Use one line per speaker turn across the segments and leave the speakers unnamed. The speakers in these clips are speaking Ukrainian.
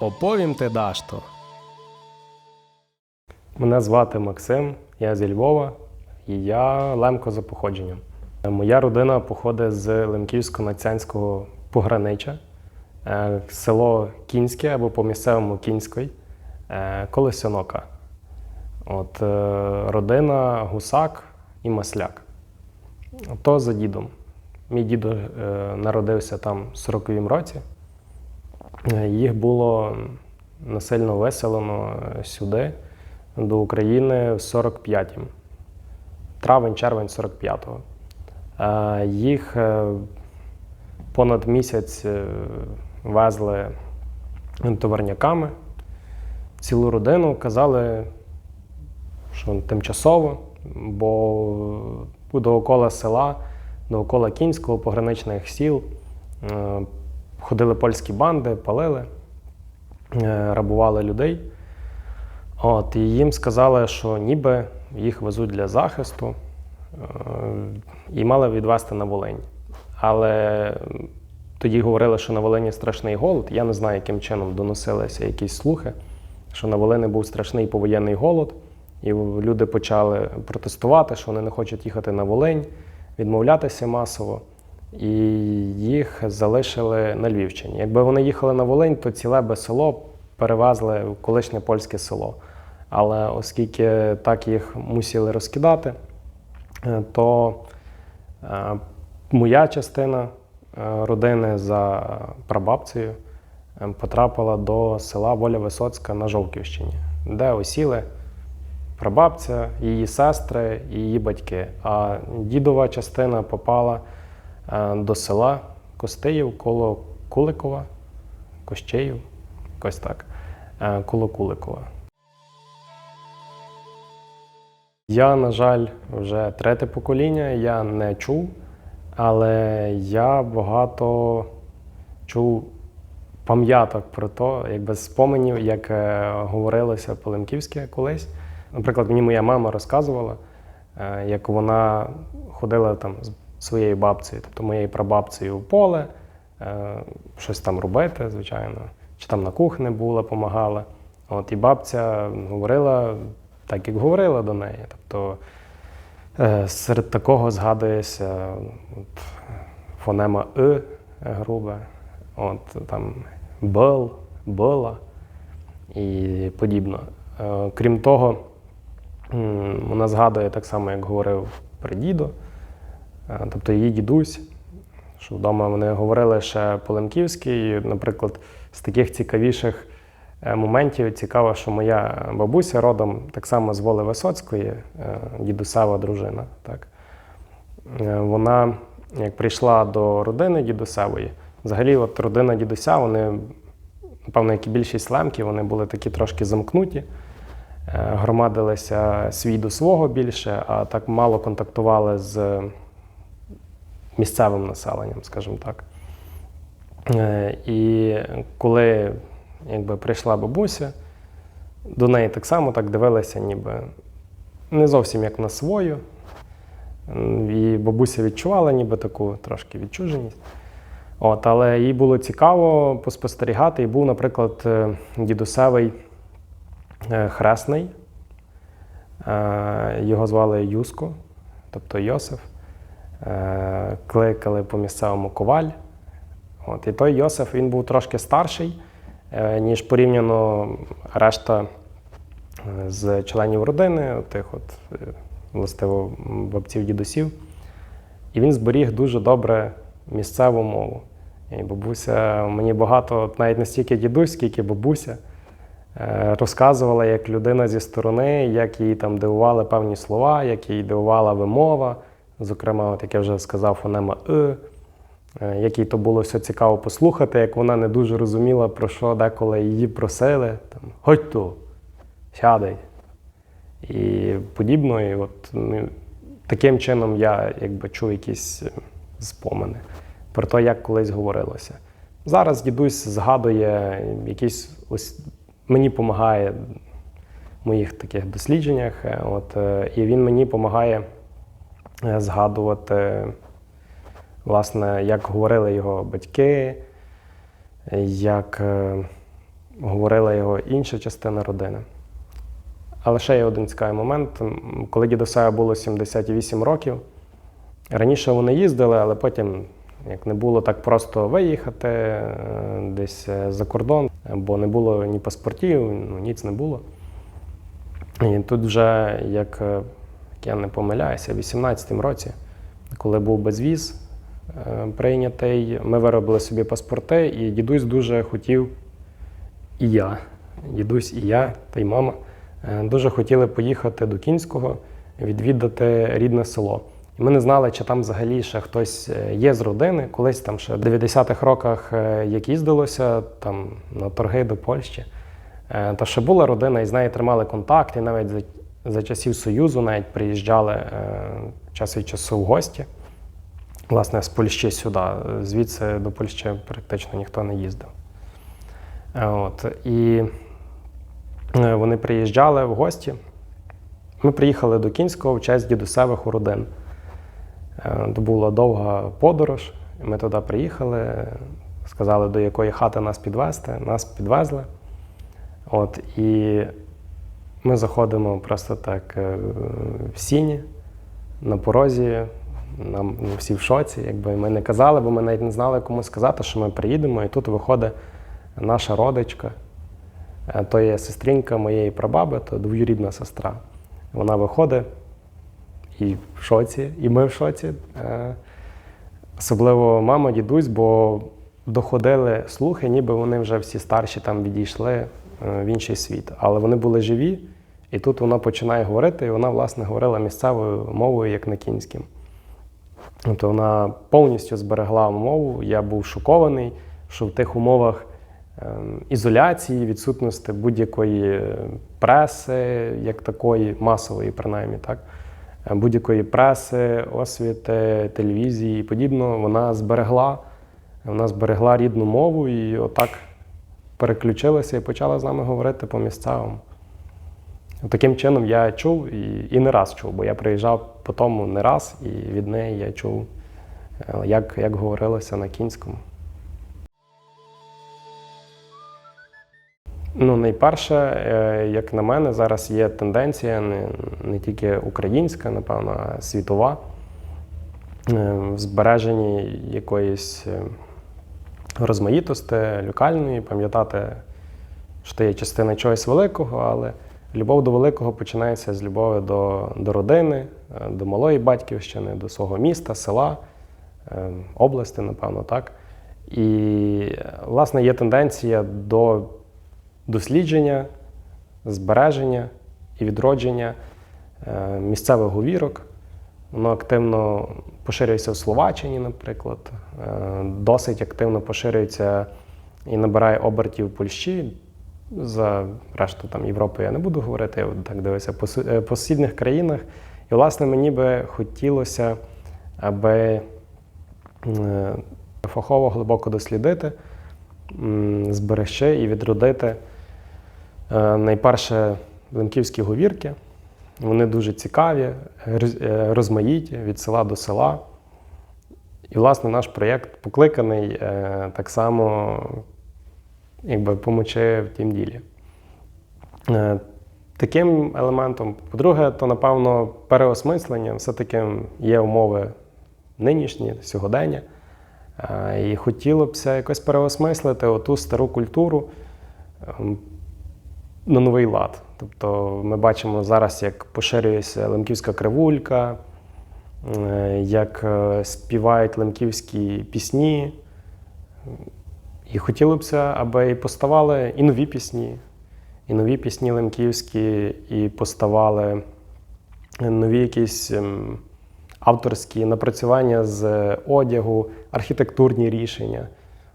Оповім те дашто. Мене звати Максим, я зі Львова і я лемко за походженням. Моя родина походить з Лемківсько-Нацянського погранича, е, село Кінське або по місцевому Кінський, е, Колесонока. От, е, родина Гусак і Масляк. То за дідом. Мій дідо народився там в 40-му році. Їх було насильно виселено сюди, до України в 45-му. Травень-червень 45-го. Е, Їх е, понад місяць е, везли товарняками. Цілу родину казали, що тимчасово, бо довкола села, довкола Кінського, пограничних сіл ходили польські банди, палили, е, рабували людей. От, і їм сказали, що ніби їх везуть для захисту е, і мали відвезти на Волинь. Але тоді говорили, що на Волині страшний голод. Я не знаю, яким чином доносилися якісь слухи, що на Волині був страшний повоєнний голод, і люди почали протестувати, що вони не хочуть їхати на Волинь, відмовлятися масово. І їх залишили на Львівщині. Якби вони їхали на Волинь, то ціле би село перевезли в колишнє польське село. Але оскільки так їх мусили розкидати, е, то е, моя частина е, родини за прабабцею потрапила до села Воля Висоцька на Жовківщині, де осіли прабабця, її сестри і її батьки. А дідова частина попала до села Костиїв коло Куликова, Кощеїв, якось так, е, коло Куликова. Я, на жаль, вже третє покоління, я не чув, але я багато чув пам'яток про те, якби споменів, як е, говорилося по-лемківськи колись. Наприклад, мені моя мама розказувала, е, як вона ходила там своєю бабцею, тобто моєю прабабцею в поле, е, щось там робити, звичайно, чи там на кухні була, допомагала. От, і бабця говорила так, як говорила до неї. Тобто е, серед такого згадується от, фонема «и» грубе, от, там «бел», «бела» і подібно. Е, Крім того, вона згадує так само, як говорив прадідо, е, тобто її дідусь, що вдома вони говорили ще по-лемківськи. І, наприклад, з таких цікавіших е, моментів цікаво, що моя бабуся родом так само з Воли Висоцької, е, дідусева дружина. Так. Е, Вона, як прийшла до родини дідусевої, взагалі, от родина дідуся, вони, напевно, як і більшість лемків, вони були такі трошки замкнуті, е, громадилися свій до свого більше, а так мало контактували з місцевим населенням, скажімо так. Е, І коли якби, прийшла бабуся, до неї так само так дивилися, ніби не зовсім як на свою. І бабуся відчувала ніби таку трошки відчуженість. От, але їй було цікаво поспостерігати. І був, наприклад, е, дідусевий е, хресний. Його звали Юско, тобто Йосиф. Е, Кликали по місцевому коваль. От, і той Йосиф він був трошки старший, е, ніж порівняно решта е, з членів родини, тих от, властиво бабців дідусів. І він зберіг дуже добре місцеву мову. І бабуся мені багато, навіть не стільки дідусь, скільки бабуся, розказувала як людина зі сторони, як її там дивували певні слова, як її дивувала вимова. Зокрема, от як я вже сказав, фонема «и», е, як то було все цікаво послухати, як вона не дуже розуміла, про що деколи її просили. Там, Ходь ту, сядай. І подібно. І от, ну, таким чином я якби чув якісь е, спомини про те, як колись говорилося. Зараз дідусь згадує якісь ось мені допомагає в моїх таких дослідженнях. е, От, е, і він мені допомагає е, згадувати, власне, як говорили його батьки, як е, говорила його інша частина родини. Але ще є один цікавий момент. Коли дідусеві було 78 років, раніше вони їздили, але потім, як не було так просто виїхати е, десь е, за кордон, бо не було ні паспортів, ну, ніц не було. І тут вже, е, як я не помиляюся, в 18-му році, коли був безвіз е, прийнятий, ми виробили собі паспорти, і дідусь дуже хотів, і я, дідусь, і я, та й мама, е, дуже хотіли поїхати до Кінського, відвідати рідне село. І ми не знали, чи там взагалі ще хтось е, є з родини. Колись там ще в 90-х роках, як їздилося там на торги до Польщі. Та ще була родина, і з нею тримали контакт, і навіть за, часів Союзу навіть приїжджали час від часу в гості. Власне, з Польщі сюди. Звідси до Польщі практично ніхто не їздив. Е, От, і е, вони приїжджали в гості. Ми приїхали до Кінського в честь дідусевих уродин. Е, То була довга подорож. Ми туди приїхали, сказали, до якої хати нас підвезти. Нас підвезли. От, і ми заходимо просто так е, в сіні на порозі. Нам ну, всі в шоці, якби ми не казали, бо ми навіть не знали, кому сказати, що ми приїдемо. І тут виходить наша родичка, е, то є сестринка моєї прабаби, то двоюрідна сестра. Вона виходить і в шоці, і ми в шоці. Е, Особливо мама, дідусь, бо доходили слухи, ніби вони вже всі старші там відійшли в інший світ. Але вони були живі, і тут вона починає говорити, і вона, власне, говорила місцевою мовою, як на кінським. Тобто вона повністю зберегла мову. Я був шокований, що в тих умовах ем, ізоляції, відсутності будь-якої е, преси, як такої, масової, принаймні, так, е, будь-якої преси, освіти, телевізії і подібного, вона зберегла, вона зберегла рідну мову і отак переключилася і почала з нами говорити по місцевому. Таким чином я чув і, і не раз чув, бо я приїжджав по тому не раз, і від неї я чув, е, як, як говорилося на кінському. Ну, найперше, е, як на мене, зараз є тенденція не, не тільки українська, напевно, а світова е, в збереженні якоїсь розмаїтості локальної, пам'ятати, що ти є частина чогось великого, але любов до великого починається з любові до, до родини, е, до малої батьківщини, до свого міста, села, е, області, напевно, так. І, власне, є тенденція до дослідження, збереження і відродження е, місцевих говірок. Воно активно поширюється в Словаччині, наприклад, досить активно поширюється і набирає обертів в Польщі. За решту там Європи я не буду говорити, я так дивився е, по сусідніх країнах. І, власне, мені би хотілося, аби е, фахово глибоко дослідити, зберегти і відродити е, найперше лемківські говірки. Вони дуже цікаві, розмаїті від села до села. І, власне, наш проєкт покликаний так само якби, помочи в тім ділі. Е, Таким елементом, по-друге, то, напевно, переосмислення все-таки є умови нинішні, сьогодення. Е, І хотілося якось переосмислити оту стару культуру ем, на новий лад. Тобто ми бачимо зараз, як поширюється лемківська кривулька, е, як співають лемківські пісні. І хотілося б, аби і поставали і нові пісні, і нові пісні лемківські, і поставали нові якісь ем, авторські напрацювання з одягу, архітектурні рішення.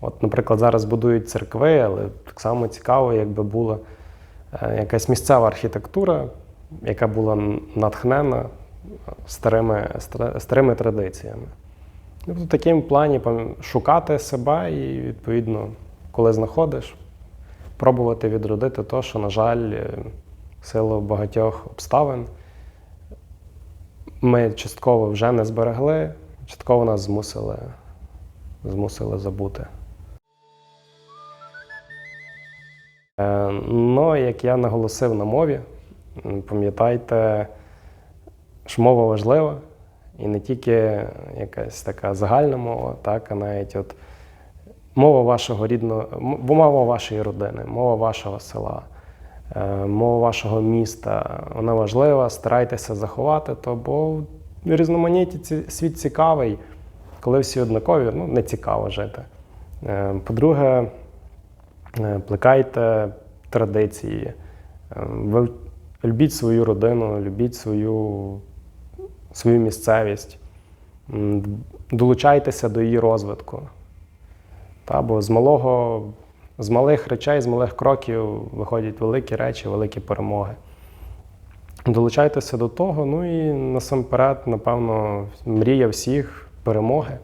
От, наприклад, зараз будують церкви, але так само цікаво, якби була е, якась місцева архітектура, яка була натхнена старими, старими традиціями. Тобто в такому плані шукати себе і, відповідно, коли знаходиш, пробувати відродити те, що, на жаль, е, в силу багатьох обставин ми частково вже не зберегли, частково нас змусили, змусили забути. Е, Ну, як я наголосив на мові, пам'ятайте, що мова важлива, і не тільки якась така загальна мова, так, а навіть от мова вашого рідного, мова вашої родини, мова вашого села, е, мова вашого міста, вона важлива, старайтеся заховати то, бо в різноманітті світ цікавий, коли всі однакові, ну, не цікаво жити. Е, По-друге, е, плекайте традиції, любіть свою родину, любіть свою, свою місцевість, долучайтеся до її розвитку. Та, бо з малого, з малих речей, з малих кроків виходять великі речі, великі перемоги. Долучайтеся до того, ну і насамперед, напевно, мрія всіх перемоги.